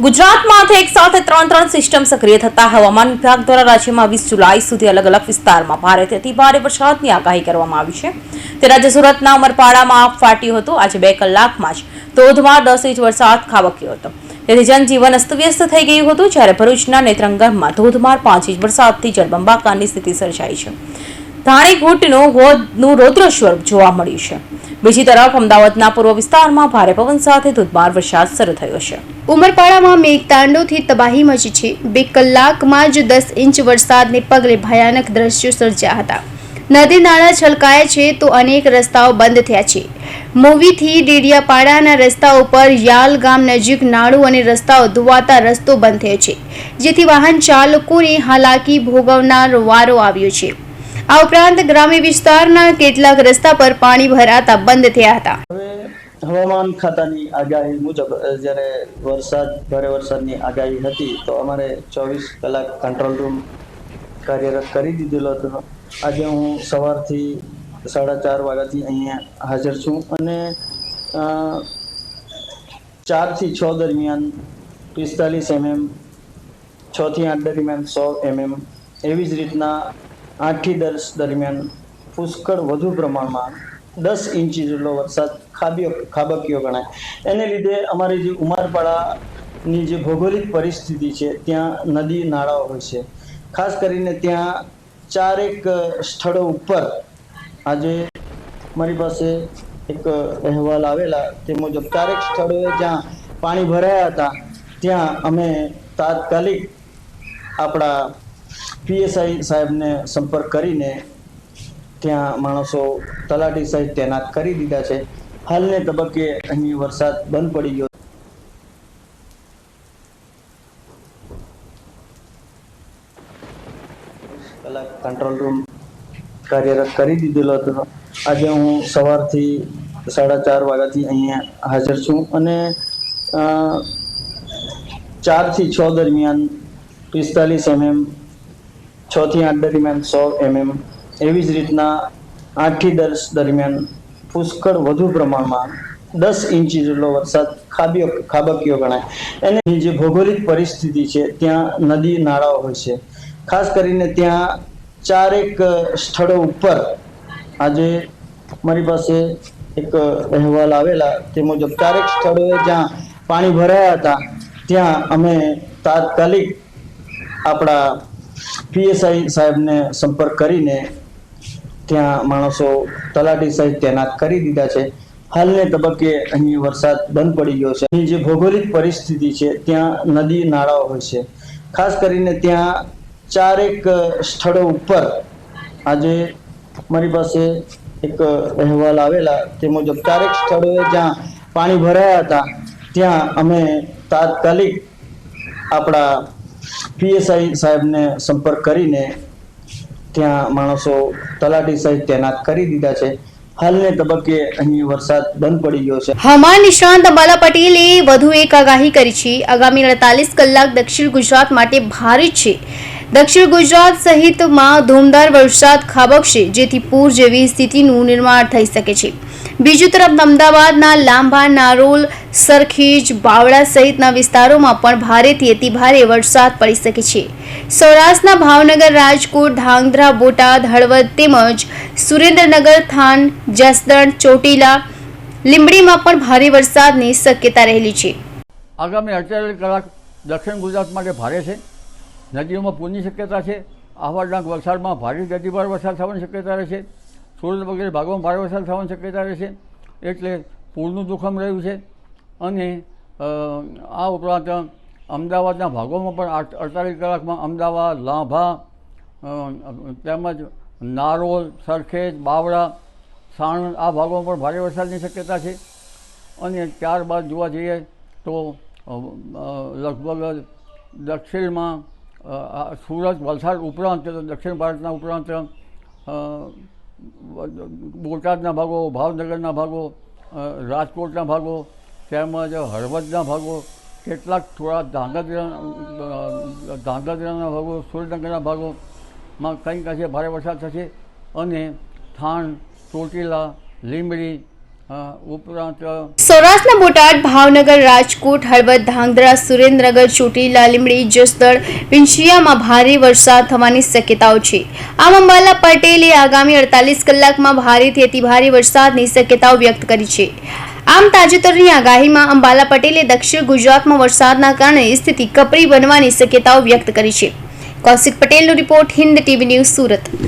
ગુજરાતમાંથી એક સાથે ત્રણ ત્રણ સિસ્ટમ સક્રિય થતા હવામાન વિભાગ દ્વારા રાજ્યમાં વીસ જુલાઈ સુધી અલગ અલગ વિસ્તારમાં ભારેથી ભારે વરસાદની આગાહી કરવામાં આવી છે. તે રાજ્ય સુરતના ઉમરપાડામાં આપ ફાટ્યું હતું. આજે બે કલાકમાં જ ધોધમાર દસ ઇંચ વરસાદ ખાબક્યો હતો. તેથી જનજીવન અસ્તવ્યસ્ત થઈ ગયું હતું, જ્યારે ભરૂચના નેત્રંગરમાં ધોધમાર પાંચ ઇંચ વરસાદથી જળબંબાકારની સ્થિતિ સર્જાઈ છે. ધાણીઘૂંટનું હોદનું રૌદ્ર સ્વરૂપ જોવા મળ્યું છે. બીજી તરફ અમદાવાદના પૂર્વ વિસ્તારમાં ભારે પવન સાથે ધોધમાર વરસાદ શરૂ થયો છે. ઉમરપાડામાં મેઘતાંડોથી તબાહી મચી છે. બે કલાકમાં જ દસ ઇંચ વરસાદને પગલે ભયાનક દ્રશ્યો સર્જ્યા હતા. નદી નાળા છલકાયા છે તો અનેક રસ્તાઓ બંધ થયા છે. મોવીથી ડેડિયાપાડાના રસ્તા ઉપર યાલ ગામ નજીક નાળું અને રસ્તાઓ ધોવાતા રસ્તો બંધ થયો છે. જેથી વાહન ચાલકોને હાલાકી ભોગવનાર વારો આવ્યો છે. આ ઉપરાંત ગ્રામ્ય વિસ્તારના કેટલાક રસ્તા પર પાણી ભરાતા બંધ થયા હતા. હવે હવામાન ખાતાની આગાહી મુજબ જ્યારે વરસાદ, ભારે વરસાદની આગાહી હતી, તો અમારે ચોવીસ કલાક કંટ્રોલ રૂમ કાર્યરત કરી દીધેલો હતો. આજે હું સવારથી સાડા ચાર વાગ્યાથી અહીંયા હાજર છું અને ચારથી છ દરમિયાન પિસ્તાલીસ એમએમ છથી આઠ દરમિયાન સો એમએમ એવી જ રીતના આઠથી દસ દરમિયાન પુષ્કળ વધુ પ્રમાણમાં દસ ઇંચી જેટલો વરસાદ ખાબ્યો ખાબક્યો ગણાય. એને લીધે અમારી જે ઉમરપાડાની જે ભૌગોલિક પરિસ્થિતિ છે, ત્યાં નદી, નાળાઓ હોય છે. ખાસ કરીને ત્યાં ચારેક સ્થળો ઉપર આજે મારી પાસે એક અહેવાલ આવેલા, તે મુજબ ચારેક સ્થળોએ જ્યાં પાણી ભરાયા હતા, ત્યાં અમે તાત્કાલિક આપણા પીએસઆઈ સાહેબને સંપર્ક કરીને ત્યાં માણસો તલાટી સહિત તૈનાત કરી દીધા છે. હાલને તબક્કે અહીં વરસાદ બંધ પડી ગયો. કંટ્રોલ રૂમ કાર્યરત કરી દીધેલો હતો. આજે હું સવારથી સાડા ચાર વાગ્યાથી અહીંયા હાજર છું અને ચારથી છ દરમિયાન પિસ્તાલીસ એમએમ છથી આઠ દરમિયાન સો એમએમ. એવી જ રીતના આઠથી દસ દરમિયાન પુષ્કળ વધુ પ્રમાણમાં દસ ઇંચી જેટલો વરસાદ ખાબ્યો ખાબક્યો ગણાય. એની જે ભૌગોલિક પરિસ્થિતિ છે, ત્યાં નદી, નાળાઓ હોય છે. ખાસ કરીને ત્યાં ચારેક સ્થળો ઉપર આજે મારી પાસે એક અહેવાલ આવેલા, તે મુજબ ચારેક સ્થળોએ જ્યાં પાણી ભરાયા હતા, ત્યાં અમે તાત્કાલિક આપણા પીએસઆઈ સાહેબને સંપર્ક કરીને ત્યાં માણસો તલાટી સહિત તૈનાત કરી દીધા છે. હાલને તબક્કે અહીં વરસાદ બંધ પડી ગયો છે. અહીં જે ભૌગોલિક પરિસ્થિતિ છે, ત્યાં નદી, નાળાઓ હોય છે. ખાસ કરીને ત્યાં ચારેક સ્થળો ઉપર આજે મારી પાસે એક અહેવાલ આવેલા તે મુજબ ચારેક સ્થળોએ જ્યાં પાણી ભરાયા હતા, ત્યાં અમે તાત્કાલિક આપણા પીએસઆઈ સાહેબને સંપર્ક કરીને ત્યાં માણસો તલાટી સહિત તૈનાત કરી દીધા છે. નિષ્ણાંત બાલા પટેલે વધુ એક આગાહી કરી છે. આગામી અડતાલીસ કલાક દક્ષિણ ગુજરાત માટે ભારે છે. દક્ષિણ ગુજરાત સહિતમાં ધૂમધાર વરસાદ ખાબકશે, જેથી પૂર જેવી સ્થિતિનું નિર્માણ થઈ શકે છે. બીજી તરફ અમદાવાદના લાંબા નારોલ, સરખેજ, બાવળા સહિતના વિસ્તારોમાં પણ ભારેથી અતિ ભારે વરસાદ પડી શકે છે. સૌરાષ્ટ્રના ભાવનગર, રાજકોટ, ધાંગધ્રા, બોટાદ, હળવદ તેમજ સુરેન્દ્રનગર, થાન, જસદણ, ચોટીલા, લીંબડીમાં પણ ભારે વરસાદની શક્યતા રહેલી છે. આગામી અડતાલીસ કલાક દક્ષિણ ગુજરાત માટે ભારે છે. નદીઓમાં પૂરની શક્યતા છે. આહવા ડાંગ વલસાડમાં ભારે ગતિભાર વરસાદ થવાની શક્યતા રહેશે સુરત વગેરે ભાગમાં ભારે વરસાદ થવાની શક્યતા રહેશે એટલે પૂરનું જોખમ રહ્યું છે. અને આ ઉપરાંત અમદાવાદના ભાગોમાં પણ અડતાલીસ કલાકમાં અમદાવાદ, લાંભા તેમજ નારોલ, સરખેજ, બાવળા, સાણંદ આ ભાગોમાં પણ ભારે વરસાદની શક્યતા છે. અને ત્યારબાદ જોવા જઈએ તો લગભગ દક્ષિણમાં સુરત, વલસાડ ઉપરાંત, દક્ષિણ ભારતના ઉપરાંત બોટાદના ભાગો, ભાવનગરના ભાગો રાજકોટના ભાગો, તેમજ હળવદના ભાગો, કેટલાક થોડા ધાંગધ્રા ધાંગધ્રાના ભાગો, સુરેન્દ્રનગરના ભાગોમાં કંઈક અંશે ભારે વરસાદ થશે અને થાણ, ચોટીલા, લીંબડી ઉપરાંત સૌરાષ્ટ્રના બોટાદ, ભાવનગર, રાજકોટ, હળવદ, ધાંગધ્રા, સુરેન્દ્રનગર ચોટીલા લીમડી જસદળ વિંછિયામાં ભારે વરસાદ થવાની શક્યતાઓ છે. આમ અંબાલા પટેલે આગામી અડતાલીસ કલાકમાં ભારેથી અતિભારે વરસાદની શક્યતાઓ વ્યક્ત કરી છે. આમ તાજેતરની આગાહીમાં અંબાલા પટેલે દક્ષિણ ગુજરાતમાં વરસાદના કારણે સ્થિતિ કપરી બનવાની શક્યતાઓ વ્યક્ત કરી છે. કૌશિક પટેલનો report Hind TV news Surat.